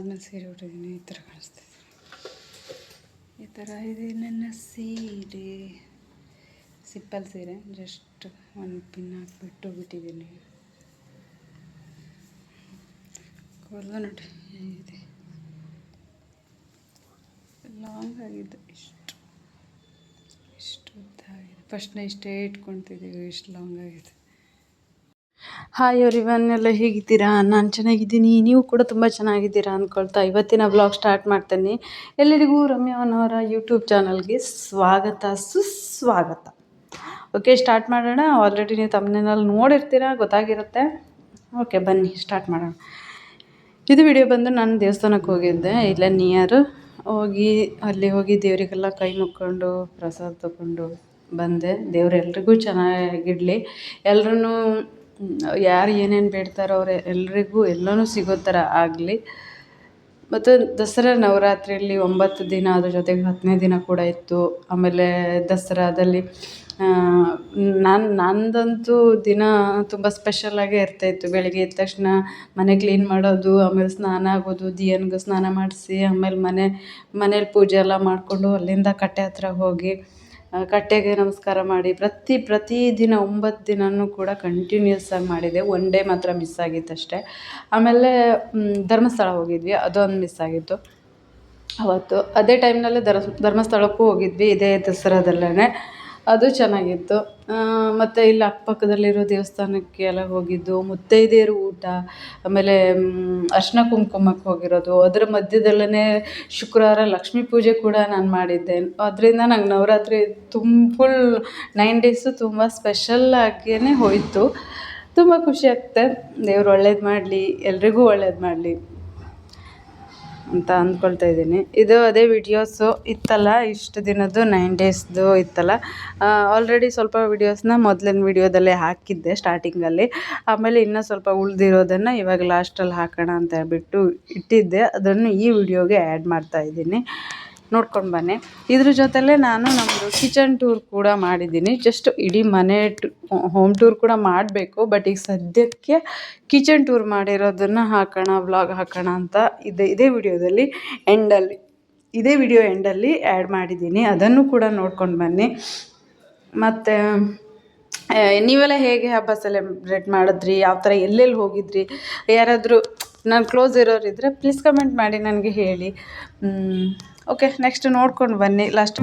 ಆದಮೇಲೆ ಸೀರೆ ಉಟ್ಟಿದ್ದೀನಿ ಈ ಥರ ಕಾಣಿಸ್ತಿದ್ದೀನಿ ಈ ಥರ ಇದೆ ನನ್ನ ಸೀರೆ. ಸಿಪ್ಪಲ್ ಸೀರೆ ಜಸ್ಟ್ ಒಂದು ಪಿನ್ ಹಾಕ್ಬಿಟ್ಟು ಬಿಟ್ಟಿದ್ದೀನಿ ಕೊಲ್ಲ ನೋಡಿ ಇದೆ ಲಾಂಗ್ ಆಗಿದೆ, ಇಷ್ಟು ಇಷ್ಟು ಉದ್ದ ಆಗಿದೆ. ಫಸ್ಟ್ನ ಇಷ್ಟೇ ಇಟ್ಕೊತಿದ್ದೀವಿ ಇಷ್ಟು ಲಾಂಗ್ ಆಗಿದೆ. ಹಾಯ್ ಇವನ್ ಎಲ್ಲ ಹೇಗಿದ್ದೀರಾ? ನಾನು ಚೆನ್ನಾಗಿದ್ದೀನಿ. ನೀವು ಕೂಡ ತುಂಬ ಚೆನ್ನಾಗಿದ್ದೀರಾ ಅಂದ್ಕೊಳ್ತಾ ಇವತ್ತಿನ ಬ್ಲಾಗ್ ಸ್ಟಾರ್ಟ್ ಮಾಡ್ತೀನಿ. ಎಲ್ಲರಿಗೂ ರಮ್ಯಾವನವರ ಯೂಟ್ಯೂಬ್ ಚಾನಲ್ಗೆ ಸ್ವಾಗತ, ಸುಸ್ವಾಗತ. ಓಕೆ ಸ್ಟಾರ್ಟ್ ಮಾಡೋಣ. ಆಲ್ರೆಡಿ ನೀವು ತಮ್ಮನೇನಲ್ಲಿ ನೋಡಿರ್ತೀರಾ, ಗೊತ್ತಾಗಿರುತ್ತೆ. ಓಕೆ ಬನ್ನಿ ಸ್ಟಾರ್ಟ್ ಮಾಡೋಣ. ಇದು ವಿಡಿಯೋ ಬಂದು ನಾನು ದೇವಸ್ಥಾನಕ್ಕೆ ಹೋಗಿದ್ದೆ. ಇಲ್ಲ ನಿಯರು ಹೋಗಿ, ಅಲ್ಲಿ ಹೋಗಿ ದೇವರಿಗೆಲ್ಲ ಕೈ ಮುಕ್ಕೊಂಡು, ಪ್ರಸಾದ ತಗೊಂಡು ಬಂದೆ. ದೇವರೆಲ್ರಿಗೂ ಚೆನ್ನಾಗಿಡಲಿ ಎಲ್ರೂ ಯಾರು ಏನೇನು ಬೇಡ್ತಾರೋ ಅವ್ರು, ಎಲ್ರಿಗೂ ಎಲ್ಲನೂ ಸಿಗೋ ಥರ ಆಗಲಿ. ಮತ್ತು ದಸರಾ ನವರಾತ್ರಿಯಲ್ಲಿ ಒಂಬತ್ತು ದಿನ, ಅದ್ರ ಜೊತೆಗೆ ಹತ್ತನೇ ದಿನ ಕೂಡ ಇತ್ತು. ಆಮೇಲೆ ದಸರಾದಲ್ಲಿ ನಾನು, ನಂದಂತೂ ದಿನ ತುಂಬ ಸ್ಪೆಷಲಾಗೇ ಇರ್ತಾಯಿತ್ತು ಬೆಳಗ್ಗೆ ಎದ್ದ ತಕ್ಷಣ ಮನೆ ಕ್ಲೀನ್ ಮಾಡೋದು, ಆಮೇಲೆ ಸ್ನಾನ ಆಗೋದು, ದಿಯನ್ಗೆ ಸ್ನಾನ ಮಾಡಿಸಿ, ಆಮೇಲೆ ಮನೆ, ಮನೇಲಿ ಪೂಜೆ ಎಲ್ಲ ಮಾಡಿಕೊಂಡು ಅಲ್ಲಿಂದ ಕಟ್ಟೆ ಹತ್ರ ಹೋಗಿ ಕಟ್ಟೆಗೆ ನಮಸ್ಕಾರ ಮಾಡಿ ಪ್ರತಿ ಪ್ರತಿ ದಿನ ಒಂಬತ್ತು ದಿನವೂ ಕೂಡ ಕಂಟಿನ್ಯೂಸ್ ಆಗಿ ಮಾಡಿದೆ. ಒನ್ ಡೇ ಮಾತ್ರ ಮಿಸ್ ಆಗಿತ್ತು ಅಷ್ಟೇ. ಆಮೇಲೆ ಧರ್ಮಸ್ಥಳ ಹೋಗಿದ್ವಿ. ಅದೊಂದು ಮಿಸ್ ಆಗಿತ್ತು. ಅವತ್ತು ಅದೇ ಟೈಮ್ನಲ್ಲೇ ಧರ್ಮ, ಧರ್ಮಸ್ಥಳಕ್ಕೂ ಹೋಗಿದ್ವಿ. ಇದೇ ದಸರಾದಲ್ಲೇ ಅದು ಚೆನ್ನಾಗಿತ್ತು. ಮತ್ತು ಇಲ್ಲಿ ಅಕ್ಕಪಕ್ಕದಲ್ಲಿರೋ ದೇವಸ್ಥಾನಕ್ಕೆ ಎಲ್ಲ ಹೋಗಿದ್ದು, ಮುತ್ತೈದೆಯರು ಊಟ, ಆಮೇಲೆ ಅರಿಶ್ಣ ಅರ್ಶಿನ ಕುಂಕುಮಕ್ಕೆ ಹೋಗಿರೋದು. ಅದರ ಮಧ್ಯದಲ್ಲೇ ಶುಕ್ರವಾರ ಲಕ್ಷ್ಮೀ ಪೂಜೆ ಕೂಡ ನಾನು ಮಾಡಿದ್ದೆ. ಅದರಿಂದ ನಂಗೆ ನವರಾತ್ರಿ ತುಂಬ ಫುಲ್ ನೈನ್ ಡೇಸು ತುಂಬ ಸ್ಪೆಷಲ್ ಆಗಿಯೇ ಹೋಯಿತು. ತುಂಬ ಖುಷಿ ಆಗ್ತೆ. ದೇವ್ರು ಒಳ್ಳೇದು ಮಾಡಲಿ, ಎಲ್ರಿಗೂ ಒಳ್ಳೇದು ಮಾಡಲಿ. ಅಂತ ಅಂದ್ಕೊಳ್ತಾ ಇದ್ದೀನಿ. ಇದು ಅದೇ ವಿಡಿಯೋಸು ಇತ್ತಲ್ಲ, ಇಷ್ಟು ದಿನದ್ದು ನೈನ್ ಡೇಸ್ದು ಇತ್ತಲ್ಲ. ಆಲ್ರೆಡಿ ಸ್ವಲ್ಪ ವಿಡಿಯೋಸ್ನ ಮೊದಲಿನ ವಿಡಿಯೋದಲ್ಲೇ ಹಾಕಿದ್ದೆ ಸ್ಟಾರ್ಟಿಂಗಲ್ಲಿ ಆಮೇಲೆ ಇನ್ನೂ ಸ್ವಲ್ಪ ಉಳಿದಿರೋದನ್ನು ಇವಾಗ ಲಾಸ್ಟಲ್ಲಿ ಹಾಕೋಣ ಅಂತ ಹೇಳ್ಬಿಟ್ಟು ಇಟ್ಟಿದ್ದೆ. ಅದನ್ನು ಈ ವಿಡಿಯೋಗೆ ಆ್ಯಡ್ ಮಾಡ್ತಾ ಇದ್ದೀನಿ. ನೋಡ್ಕೊಂಡು ಬನ್ನಿ. ಇದ್ರ ಜೊತೆಲೇ ನಾನು ನಮ್ಮದು ಕಿಚನ್ ಟೂರ್ ಕೂಡ ಮಾಡಿದ್ದೀನಿ. ಜಸ್ಟ್ ಇಡೀ ಮನೆ ಹೋಮ್ ಟೂರ್ ಕೂಡ ಮಾಡಬೇಕು. ಬಟ್ ಈಗ ಸದ್ಯಕ್ಕೆ ಕಿಚನ್ ಟೂರ್ ಮಾಡಿರೋದನ್ನು ಹಾಕೋಣ ವ್ಲಾಗ್ ಹಾಕೋಣ ಅಂತ ಇದೆ, ಇದೇ ವಿಡಿಯೋದಲ್ಲಿ ಎಂಡಲ್ಲಿ ಇದೇ ವಿಡಿಯೋ ಎಂಡಲ್ಲಿ ಆ್ಯಡ್ ಮಾಡಿದ್ದೀನಿ. ಅದನ್ನು ಕೂಡ ನೋಡ್ಕೊಂಡು ಬನ್ನಿ. ಮತ್ತು ನೀವೆಲ್ಲ ಹೇಗೆ ಹಬ್ಬ ಸೆಲೆಬ್ರೇಟ್ ಮಾಡಿದ್ರಿ? ಯಾವ ಥರ ಎಲ್ಲೆಲ್ಲಿ ಹೋಗಿದ್ರಿ? ಯಾರಾದರೂ ನಾನು ಕ್ಲೋಸ್ ಇರೋರಿದ್ದರೆ ಪ್ಲೀಸ್ ಕಮೆಂಟ್ ಮಾಡಿ, ನನಗೆ ಹೇಳಿ. ಓಕೆ ನೆಕ್ಸ್ಟ್ ನೋಡ್ಕೊಂಡು ಬನ್ನಿ ಲಾಸ್ಟ್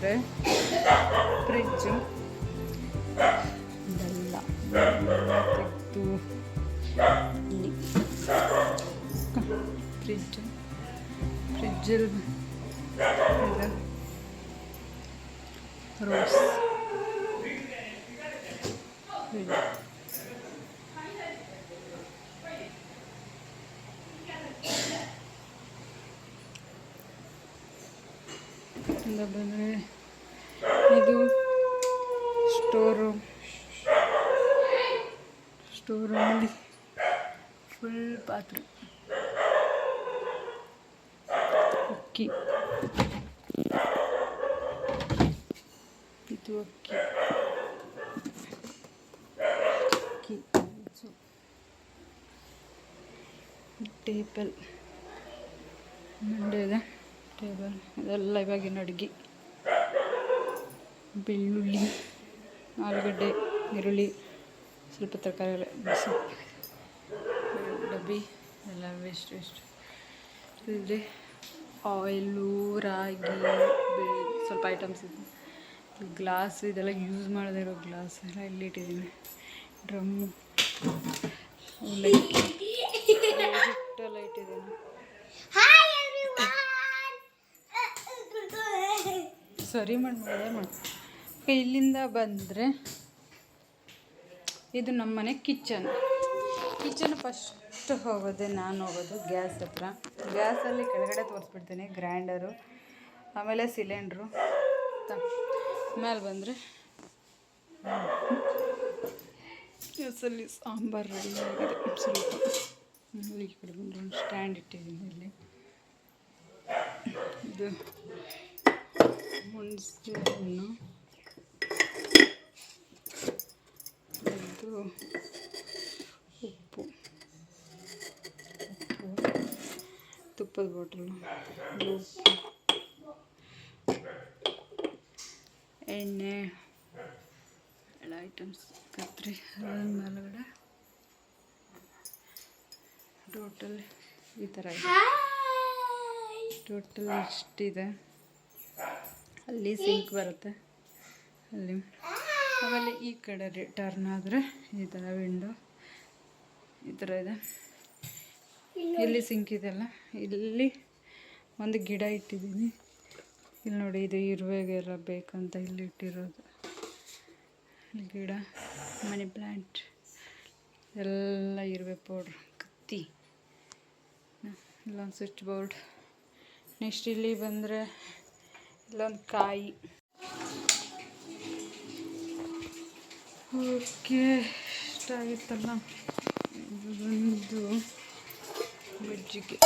ಬಂದರೆ ಫ್ರಿಜ್ಜು ಇದೆಲ್ಲ ತೆಗೆದು ಇಲ್ಲಿ. ಫ್ರಿಜ್ ಫ್ರಿಜ್ಜಲ್ಲಿ ಇದು ರೋಸ್ ಫ್ರಿಜ್ ಇಂದ ಬಂದರೆ ಇದು ಸ್ಟೋರ್ ರೂಮ್ ಸ್ಟೋರ್ ರೂಮಲ್ಲಿ ಫುಲ್ ಪಾತ್ರೆ ಅಕ್ಕಿ. ಇದು ಅಕ್ಕಿ. ಅಕ್ಕಿ ಸೊ ಟೇಬಲ್. ಮಂಡ್ಯದ ಟೇಬಲ್ ಇದೆಲ್ಲ ಇವಾಗಿನ ಅಡುಗೆ. ಬೆಳ್ಳುಳ್ಳಿ, ಆಲೂಗಡ್ಡೆ, ಈರುಳ್ಳಿ, ಸ್ವಲ್ಪ ತರಕಾರಿ ಸೊಪ್ಪು ಡಬ್ಬಿ, ಎಲ್ಲ ವೇಸ್ಟ್ ವೇಸ್ಟ್ ಇದ್ರೆ ಆಯಿಲು ರಾಗಿ ಸ್ವಲ್ಪ ಐಟಮ್ಸ್ ಇದೆ. ಗ್ಲಾಸ್ ಇದೆಲ್ಲ ಯೂಸ್ ಮಾಡದೇ ಇರೋ ಗ್ಲಾಸ್ ಎಲ್ಲ ಇಲ್ಲಿ ಇಟ್ಟಿದ್ದೀನಿ. ಡ್ರಮ್ಮು ಲೈಟ್ ಇಟ್ಟಿದ್ದೀನಿ. ಸರಿ ಮಾಡಿ ಮಾಡೇ. ಮಾಡಿ ಇಲ್ಲಿಂದ ಬಂದರೆ ಇದು ನಮ್ಮ ಮನೆ ಕಿಚನ್ ಕಿಚನ್ ಫಸ್ಟ್ ಹೋಗೋದೆ, ನಾನು ಹೋಗೋದು ಗ್ಯಾಸ್ ಹತ್ರ. ಗ್ಯಾಸಲ್ಲಿ ಕೆಳಗಡೆ ತೋರಿಸ್ಬಿಡ್ತೀನಿ ಗ್ರ್ಯಾಂಡರು ಆಮೇಲೆ ಸಿಲಿಂಡ್ರು ಮೇಲೆ ಬಂದರೆ ಗ್ಯಾಸಲ್ಲಿ ಸಾಂಬಾರು ರೆಡಿ ಆಗಿದೆ. ಸ್ವಲ್ಪ ಈ ಕಡೆ ಸ್ಟ್ಯಾಂಡ್ ಇಟ್ಟಿದ್ದೀನಿ ಇಲ್ಲಿ. ಇದು ಹುಣಸೆ ಹಣ್ಣು ಇದು ಉಪ್ಪು ಉಪ್ಪು ತುಪ್ಪದ ಬಾಟಲು. ಉಪ್ಪು ಎಣ್ಣೆ ಎಲ್ಲ ಐಟಮ್ಸ್ ಕತ್ರಿ ಅದ್ರ ಮೇಲುಗಡೆ ಟೋಟಲ್ ಈ ಥರ ಇದೆ. ಟೋಟಲ್ ಇಷ್ಟಿದೆ ಅಲ್ಲಿ ಸಿಂಕ್ ಬರುತ್ತೆ. ಅಲ್ಲಿ ಆಮೇಲೆ ಈ ಕಡೆ ರಿಟರ್ನ್ ಆದರೆ ಈ ಥರ ವಿಂಡೋ ಈ ಥರ ಇದೆ. ಇಲ್ಲಿ ಸಿಂಕ್ ಇದೆಲ್ಲ ಇಲ್ಲಿ ಒಂದು ಗಿಡ ಇಟ್ಟಿದ್ದೀನಿ. ಇಲ್ಲಿ ನೋಡಿ ಇದು ಇರುವೆಗೆಲ್ಲ ಬೇಕಂತ ಇಲ್ಲಿ ಇಟ್ಟಿರೋದು. ಇಲ್ಲಿ ಗಿಡ, ಮನಿ ಪ್ಲ್ಯಾಂಟ್ ಎಲ್ಲ ಇರುವೆ ಪೌಡ್ರ್ ಕತ್ತಿ. ಇಲ್ಲೊಂದು ಸ್ವಿಚ್ ಬೋರ್ಡ್ ನೆಕ್ಸ್ಟ್ ಇಲ್ಲಿ ಬಂದರೆ ಇಲ್ಲೊಂದು ಕಾಯಿ. ಓಕೆ, ಇಷ್ಟ ಆಗಿತ್ತಲ್ಲ? ಒಂದು ಮಜ್ಜಿಗೆ.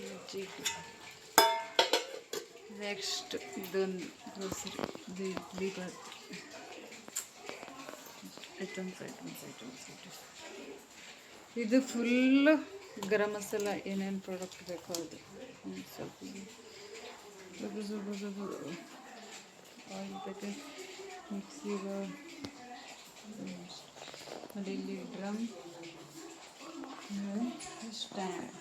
ಮಜ್ಜಿಗೆ. ನೆಕ್ಸ್ಟ್ ಇದೊಂದು ದೋಸೆ ಇದು ಇಡ್ಲಿ ಬಾತ್ ಐಟಮ್ಸ್ ಐಟಮ್ಸ್ ಐಟಮ್ಸ್ ಐಟಮ್ಸ್. ಇದು ಫುಲ್ಲು ಗರಂ ಮಸಾಲ ಏನೇನು ಪ್ರಾಡಕ್ಟ್ ಬೇಕೋ ಅದು. ಸ್ವಲ್ಪ. ಸ್ವಲ್ಪ ಸ್ವಲ್ಪ ಸ್ವಲ್ಪ ಆಯಿಲ್ ಬೇಕು ಮಿಕ್ಸಿಗೆ ಮತ್ತು ಇಲ್ಲಿ ಡ್ರಮ್ ಸ್ಟ್ಯಾಂಡ್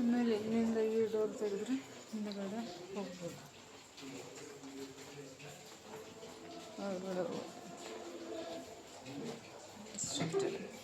ಆಮೇಲೆ ಇಲ್ಲಿಂದ ಈ ಡೋರ್ ತೆಗೆದ್ರೆ ಹಿಂದಗಡೆ ಅಷ್ಟೇ.